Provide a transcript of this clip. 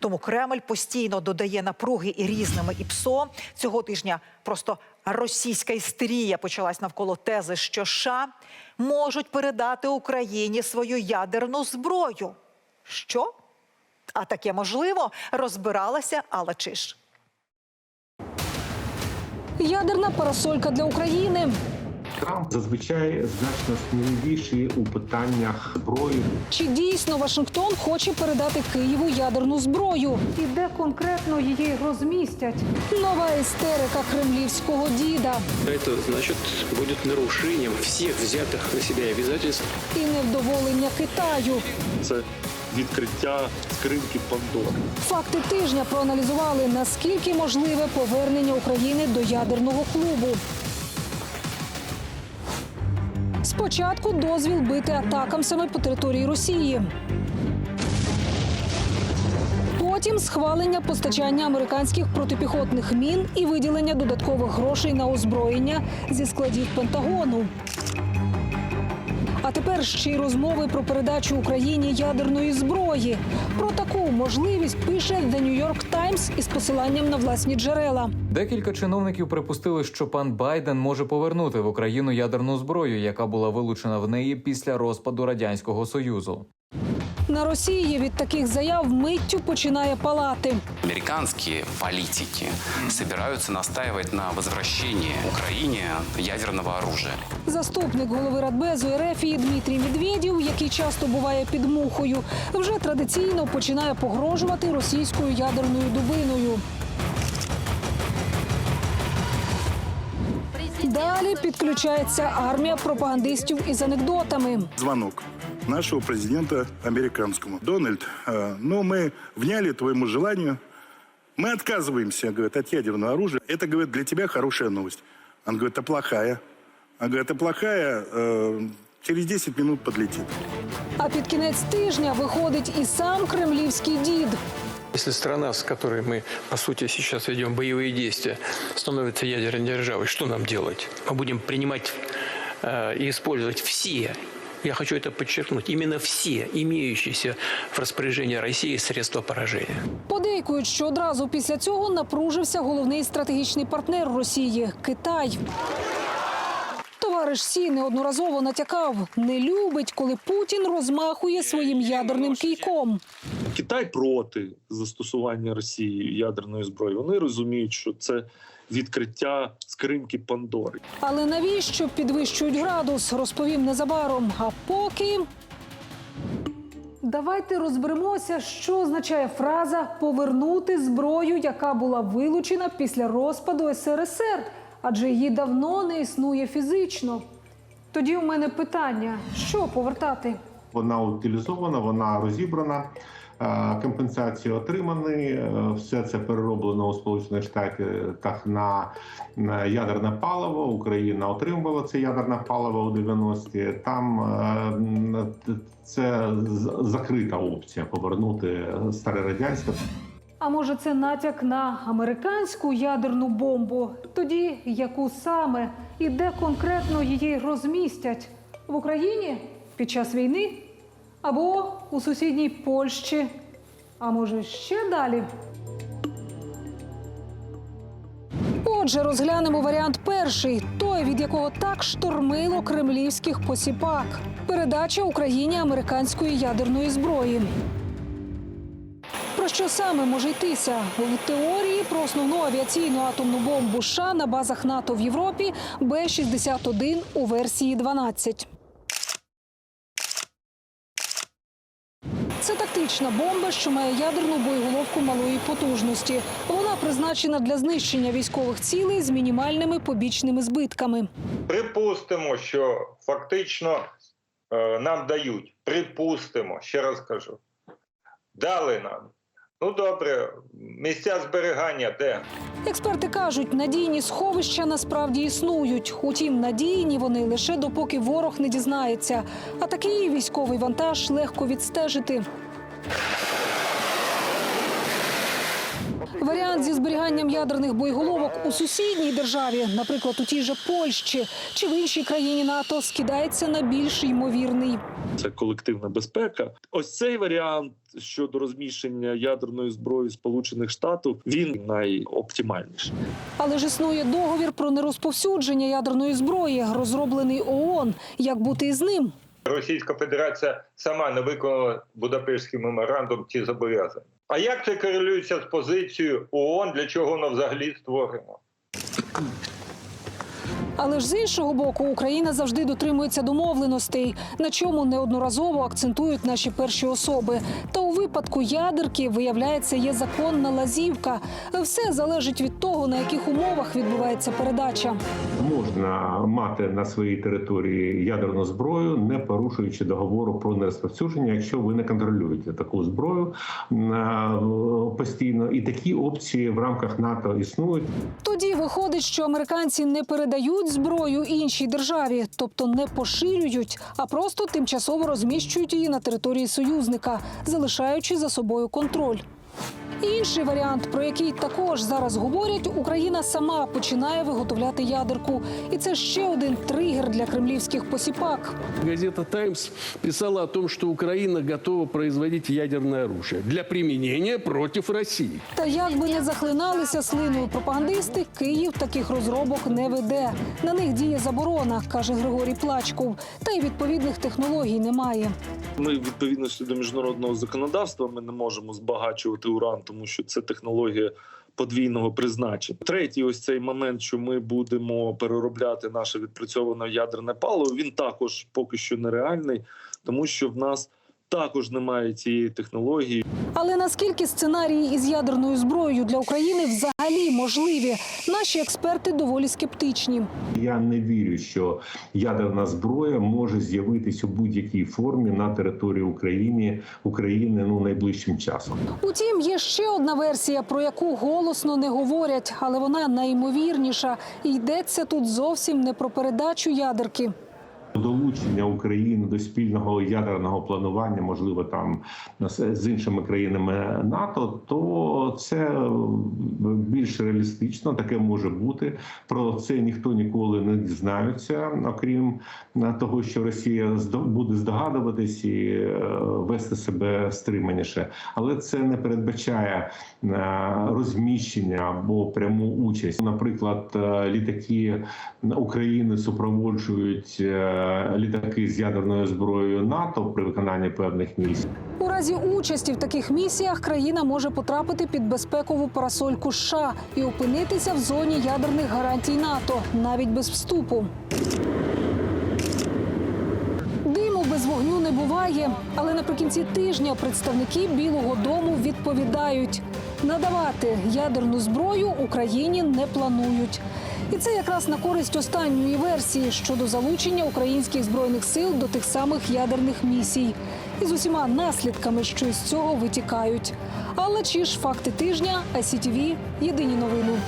Тому Кремль постійно додає напруги і різними і ПСО. Цього тижня просто російська істерія почалась навколо тези, що США можуть передати Україні свою ядерну зброю. Що? А таке можливо, розбиралася Алла Чиш. Ядерна парасолька для України. Трамп зазвичай значно сміливіший у питаннях зброї. Чи дійсно Вашингтон хоче передати Києву ядерну зброю? І де конкретно її розмістять? Нова істерика кремлівського діда Это значит будет нарушением всех взятых на себя обязательств. і невдоволення Китаю. це відкриття скриньки Пандори. Факти тижня проаналізували наскільки можливе повернення України до ядерного клубу. Спочатку дозвіл бити атакамсами по території Росії. Потім схвалення постачання американських протипіхотних мін і виділення додаткових грошей на озброєння зі складів Пентагону. А тепер ще й розмови про передачу Україні ядерної зброї. Про таку можливість пише The New York Times із посиланням на власні джерела. Декілька чиновників припустили, що пан Байден може повернути в Україну ядерну зброю, яка була вилучена в неї після розпаду радянського союзу. На Росії від таких заяв миттю починає палати. Американские политики собираются настаивать на возвращении Украине ядерного оружия. Заступник голови Радбезу Ерефії Дмитрій Медведєв, який часто буває під мухою, вже традиційно починає погрожувати російською ядерною дубиною. Далі підключається армія пропагандистів із анекдотами. звонок нашего президента американскому. Дональд, э, ну мы вняли твоему желанию. Мы отказываемся, говорит, от ядерного оружия. Это, говорит, для тебя хорошая новость. Он говорит, а плохая? Он говорит, а плохая э, через 10 минут подлетит. А під кінець тижня виходить і сам кремлівський дід. Если страна, с которой мы, по сути, сейчас ведем боевые действия, становится ядерной державой, что нам делать? Мы будем принимать э, и использовать все, я хочу это подчеркнуть, именно все имеющиеся в распоряжении России средства поражения. Подейкують, що одразу після цього напружився головний стратегічний партнер Росії Китай. Товариш Сі неодноразово натякав, не любить, коли Путін розмахує своїм ядерним кійком. Китай проти застосування Росії ядерної зброї. Вони розуміють, що це відкриття скриньки Пандори. Але навіщо підвищують градус, розповім незабаром. А поки. Давайте розберемося, що означає фраза повернути зброю, яка була вилучена після розпаду СРСР, адже її давно не існує фізично. Тоді у мене питання: що повертати? Вона утилізована, вона розібрана. Компенсації отримані, е, все це перероблено у Сполучених Штатах на на ядерне паливо. Україна отримувала це ядерне паливо у 90-ті. Там е, це закрита опція повернути старе радянське. А може, це натяк на американську ядерну бомбу? Тоді яку саме і де конкретно її розмістять в Україні під час війни або у сусідній Польщі? А може ще далі? Отже, розглянемо варіант перший, той, від якого так штормило кремлівських посіпак. Передача Україні американської ядерної зброї. Про що саме може йтися? В теорії про основну авіаційну атомну бомбу США на базах НАТО в Європі Б-61 у версії 12. Це тактична бомба, що має ядерну боєголовку малої потужності. Вона призначена для знищення військових цілей з мінімальними побічними збитками. Припустимо, що фактично е, нам дають. Припустимо, ще раз кажу. Дали нам. Ну добре, місця зберігання де? Експерти кажуть, надійні сховища насправді існують. Утім, надійні вони лише допоки ворог не дізнається. А такий військовий вантаж легко відстежити. Варіант зі зберіганням ядерних боєголовок у сусідній державі, наприклад, у тій же Польщі чи в іншій країні НАТО, скидається на більш ймовірний. Це колективна безпека. Ось цей варіант щодо розміщення ядерної зброї Сполучених Штатів він найоптимальніший. Але ж існує договір про нерозповсюдження ядерної зброї, розроблений ООН. Як бути із ним? Російська Федерація сама не виконала Будапештський меморандум ці зобов'язання. А як це корелюється з позицією ООН, для чого воно взагалі створено? Але ж з іншого боку, Україна завжди дотримується домовленостей, на чому неодноразово акцентують наші перші особи. Та у випадку ядерки виявляється є законна лазівка. Все залежить від того, на яких умовах відбувається передача. Можна мати на своїй території ядерну зброю, не порушуючи договору про нерозповсюдження, якщо ви не контролюєте таку зброю е, постійно. І такі опції в рамках НАТО існують. Тоді виходить, що американці не передають зброю іншій державі, тобто не поширюють, а просто тимчасово розміщують її на території союзника, залишаючи за собою контроль. Інший варіант, про який також зараз говорять, Україна сама починає виготовляти ядерку, і це ще один тригер для кремлівських посіпак. Газета «Таймс» писала о том, что Украина готова производить ядерное оружие для применения против России. Та як би не захлиналися слиною пропагандисти, Київ таких розробок не веде. На них діє заборона, каже Григорій Плачков. Та й відповідних технологій немає. Ми відповідності до міжнародного законодавства ми не можемо збагачувати уран, тому що це технологія подвійного призначення. Третій, ось цей момент, що ми будемо переробляти наше відпрацьоване ядерне паливо. Він також поки що нереальний, тому що в нас також немає цієї технології. Але наскільки сценарії із ядерною зброєю для України взагалі можливі? Наші експерти доволі скептичні. Я не вірю, що ядерна зброя може з'явитись у будь-якій формі на території України України ну найближчим часом. Утім, є ще одна версія, про яку голосно не говорять, але вона найімовірніша. І йдеться тут зовсім не про передачу ядерки. Долучення України до спільного ядерного планування, можливо, там з іншими країнами НАТО, то це е, більш реалістично, таке може бути. Про це ніхто ніколи не дізнається, окрім е, того, що Росія буде здогадуватись і е, вести себе стриманіше, але це не передбачає розміщення або пряму участь. Наприклад, літаки України супроводжують літаки з ядерною зброєю НАТО при виконанні певних місій. У разі участі в таких місіях країна може потрапити під безпекову парасольку США і опинитися в зоні ядерних гарантій НАТО, навіть без вступу. Диму без вогню не буває, але наприкінці тижня представники Білого Дому відповідають: надавати ядерну зброю Україні не планують. І це якраз на користь останньої версії щодо залучення українських збройних сил до тих самих ядерних місій і з усіма наслідками, що із цього витікають. Алла Чіш, факти тижня, ICTV, єдині новини.